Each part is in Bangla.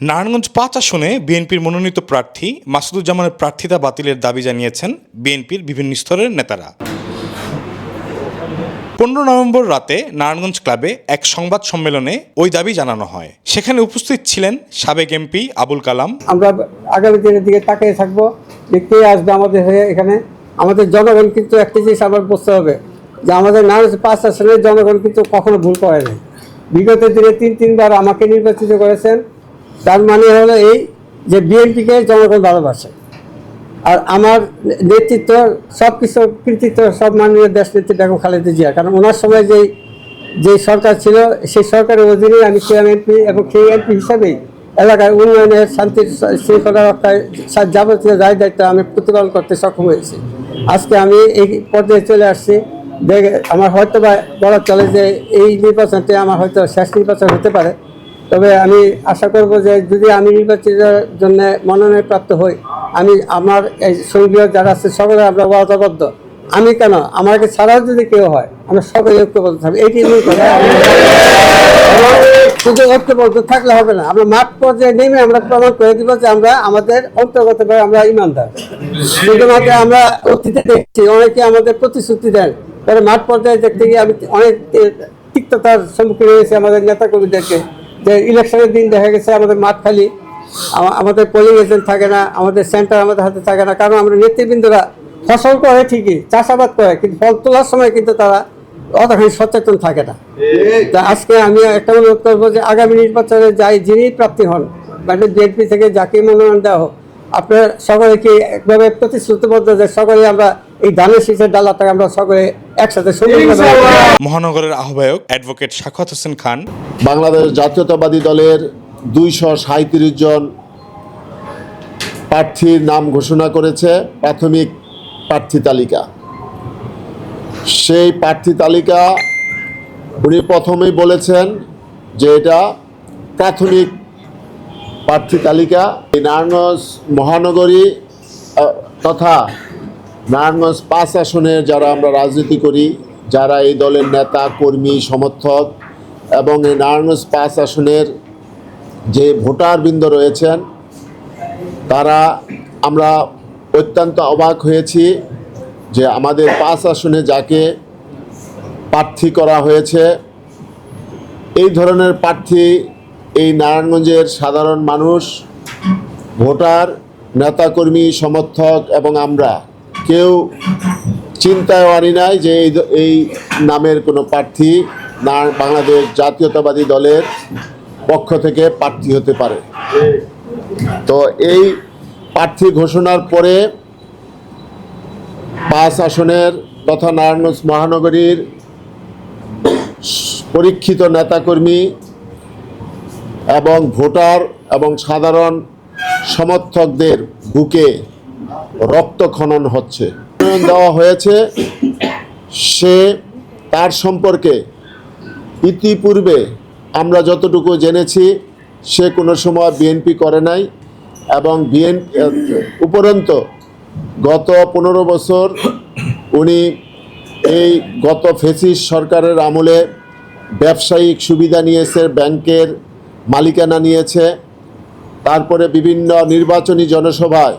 নারায়ণগঞ্জ পাঁচ আসনে বিএনপির মনোনীত প্রার্থী মাসুদুজ্জামানের প্রার্থিতা বাতিলের দাবি জানিয়েছেন বিএনপির বিভিন্ন স্তরের নেতারা। পনেরো নভেম্বর রাতে নারায়ণগঞ্জ ক্লাবে এক সংবাদ সম্মেলনে ওই দাবি জানানো হয়। সেখানে উপস্থিত ছিলেন সাবেক এমপি আবুল কালাম। আমরা আগামী দিনের দিকে তাকিয়ে থাকব যে কে আসবে আমাদের হয়ে এখানে। আমাদের জনগণ কিন্তু একটা জিনিস আবার বুঝতে হবে। যে আমাদের নারায়ণ পাঁচ আসনের জনগণ কিন্তু কখনো ভুল করে নাই বিগত দিনে তিন, তিনবার আমাকে নির্বাচিত করেছেন। তার মানে হলো এই যে বিএনপিকে জনগণ ভালোবাসে। আর আমার নেতৃত্ব সব কিছু কৃতিত্ব সব মাননীয় দেশ নেত্রী বেগম খালেদা জিয়া। কারণ ওনার সময় যেই যে সরকার ছিল, সেই সরকারের অধীনে আমি ছিলাম এমপি এবং সেই এমপি হিসাবেই এলাকার উন্নয়নের শান্তির শৃঙ্খলা রক্ষায় যাবতীয় দায় দায়িত্ব আমি প্রতিপালন করতে সক্ষম হয়েছি। আজকে আমি এই পর্যায়ে চলে আসছি। আমার হয়তো বা বলা চলে যে এই নির্বাচনটি আমার হয়তো শেষ নির্বাচন হতে পারে। তবে আমি আশা করব যে যদি আমি নির্বাচিত জন্য মনোনয়ন প্রাপ্ত হই, আমি আমার এই সঙ্গীয় যারা আছে সকলে আমরা ওয়াদাবদ্ধ। আমি কেন? আমাকে ছাড়াও যদি কেউ হয়, আমরা সকলে ঐক্যবদ্ধ থাকব। এইটি মূল শুধু ঐক্যবদ্ধ থাকলে হবে না, আমরা মাঠ পর্যায়ে নেমে আমরা প্রমাণ করে দিব যে আমরা আমাদের অন্তর্গত ভাবে আমরা ইমানদার। শুধুমাত্র আমরা অতীতে দেখছি, অনেকে আমাদের প্রতিশ্রুতি দেন। তাহলে মাঠ পর্যায়ে দেখতে গিয়ে আমি অনেক তিক্ততার সম্মুখীন হয়েছি আমাদের নেতা কর্মীদেরকে যে ইলেকশনের দিন দেখা গেছে, আমাদের মাঠ খালি। আমাদের পোলিং এজেন্ট থাকে না, আমাদের সেন্টার আমাদের হাতে থাকে না। কারণ আমরা নেতৃবৃন্দরা ফসল করে ঠিকই, চাষাবাদ করে, কিন্তু ফল তোলার সময় কিন্তু তারা অতখানি সচেতন থাকে না। তা আজকে আমি একটা অনুরোধ করব যে আগামী নির্বাচনে যাই যিনি প্রাপ্তি হন মানে বিএনপি থেকে যাকে মনোনয়ন দেওয়া হোক, আপনার সকলে কি একভাবে প্রতিশ্রুতিবদ্ধ যে সকলে আমরা এই ধানের শীষের ডালাটাকে আমরা সকলে একসাথে মহানগরের আহ্বায়ক অ্যাডভোকেট সাখাত হোসেন খান। বাংলাদেশ জাতীয়তাবাদী দলের দুইশো সাঁত্রিশ জন প্রার্থীর নাম ঘোষণা করেছে প্রাথমিক প্রার্থী তালিকা। সেই প্রার্থী তালিকা উনি প্রথমেই বলেছেন যে এটা প্রাথমিক প্রার্থী তালিকা। নারায়ণগঞ্জ মহানগরী তথা নারায়ণগঞ্জ পাঁচ আসনের যারা আমরা রাজনীতি করি, যারা এই দলের নেতা, কর্মী, সমর্থক এবং এই নারায়ণগঞ্জ পাঁচ আসনের যে ভোটারবৃন্দ রয়েছেন, তারা আমরা অত্যন্ত অবাক হয়েছি যে আমাদের পাঁচ আসনে যাকে প্রার্থী করা হয়েছে, এই ধরনের প্রার্থী এই নারায়ণগঞ্জের সাধারণ মানুষ, ভোটার নেতাকর্মী সমর্থক এবং আমরা। কেউ চিন্তায় আনি নাই যে এই এই নামের কোনো প্রার্থী না বাংলাদেশ জাতীয়তাবাদী দলের পক্ষ থেকে প্রার্থী হতে পারে। তো এই প্রার্থী ঘোষণার পরে পাঁচ আসনের তথা নারায়ণগঞ্জ মহানগরীর পরীক্ষিত নেতাকর্মী এবং ভোটার এবং সাধারণ সমর্থকদের বুকে রক্তখনন হচ্ছে। দেওয়া হয়েছে। সে তার সম্পর্কে ইতিপূর্বে আমরা যতটুকু জেনেছি, সে কোনো সময় বিএনপি করে নাই এবং বিএন উপরন্ত গত পনেরো বছর উনি এই গত ফেসিস সরকারের আমলে ব্যবসায়িক সুবিধা নিয়েছে, ব্যাংকের মালিকানা নিয়েছে। তারপরে বিভিন্ন নির্বাচনী জনসভায়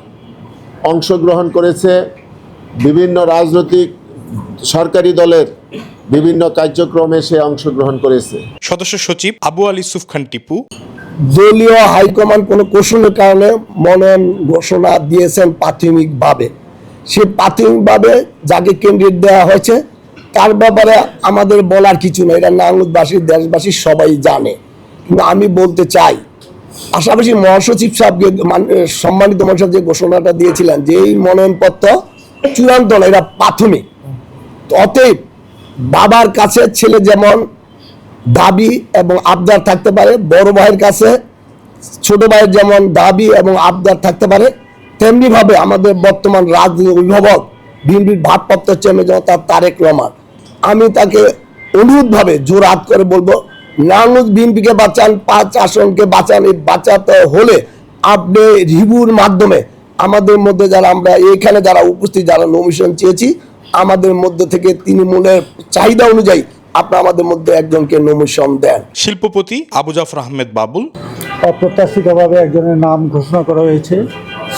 অংশগ্রহণ করেছে বিভিন্ন রাজনৈতিক সরকারি দলের বিভিন্ন কার্যক্রমে সে অংশগ্রহণ করেছে। সদস্য সচিব আবু আলী সুফখান টিপু। দলীয় হাইকমান্ড কোনো কৌশলের কারণে মনোনয়ন ঘোষণা দিয়েছেন প্রাথমিকভাবে। সে প্রাথমিকভাবে যাকে ক্যান্ডিডেট দেওয়া হয়েছে তার ব্যাপারে আমাদের বলার কিছু নেই। এটা নাঙ্গলবাসী দেশবাসী সবাই জানে। কিন্তু আমি বলতে চাই পাশাপাশি মহাসচিব সাহেবকে মান- সম্মানিত মহাসচিব যে ঘোষণাটা দিয়েছিলেন, যে এই মনোনয়নপত্র চূড়ান্ত এটা প্রাথমিক। অতএব বাবার কাছে ছেলে যেমন দাবি এবং আবদার থাকতে পারে, বড় ভাইয়ের কাছে ছোট ভাইয়ের যেমন দাবি এবং আবদার থাকতে পারে তেমনি ভাবে আমাদের বর্তমান রাজনীতি অভিভাবক, বিএনপির ভারপ্রাপ্ত চেয়ারম্যান জনতা তারেক রহমান। আমি তাকে অনুরোধভাবে জোর হাত করে বলব নানুজ বিএনপিকে বাঁচান পাঁচ আসনকে বাঁচান বাঁচাতে হলে আপনি রিভিউর মাধ্যমে আমাদের মধ্যে যারা আমরা এখানে যারা উপস্থিত যারা নমিশন চেয়েছি আমাদের মধ্যে থেকে তৃণমূলের চাহিদা অনুযায়ী আপনারা আমাদের মধ্যে একজনকে নমিশন দেন। শিল্পপতি আবু জাফর আহমেদ বাবুল। অপ্রত্যাশিতভাবে একজনের নাম ঘোষণা করা হয়েছে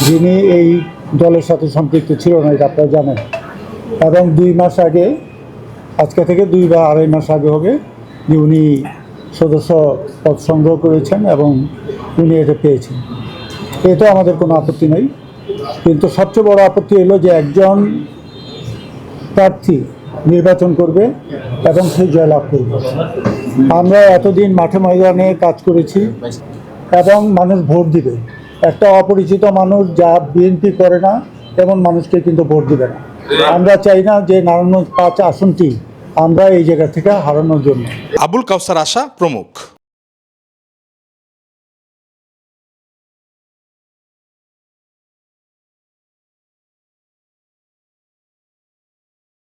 যিনি এই দলের সাথে সম্পৃক্ত ছিল না এটা আপনারা জানেন। এবং দুই মাস আগে আজকে থেকে দুই বা আড়াই মাস আগে হবে যে উনি সদস্য পদ সংগ্রহ করেছেন এবং উনি এটা পেয়েছেন। এতে আমাদের কোনো আপত্তি নেই। কিন্তু সবচেয়ে বড় আপত্তি হলো যে একজন প্রার্থী নির্বাচন করবে এবং সে জয়লাভ করবে। আমরা এতদিন মাঠে ময়দানে কাজ করেছি এবং মানুষ ভোট দিবে। একটা অপরিচিত মানুষ যা বিএনপি করে না, এমন মানুষকে কিন্তু ভোট দিবে না। আমরা চাই না যে নারায়ণগঞ্জ পাঁচ আসনটি আমরা এই জায়গা থেকে হারানোর জন্য। আবুল কাউসার আশা প্রমুখ।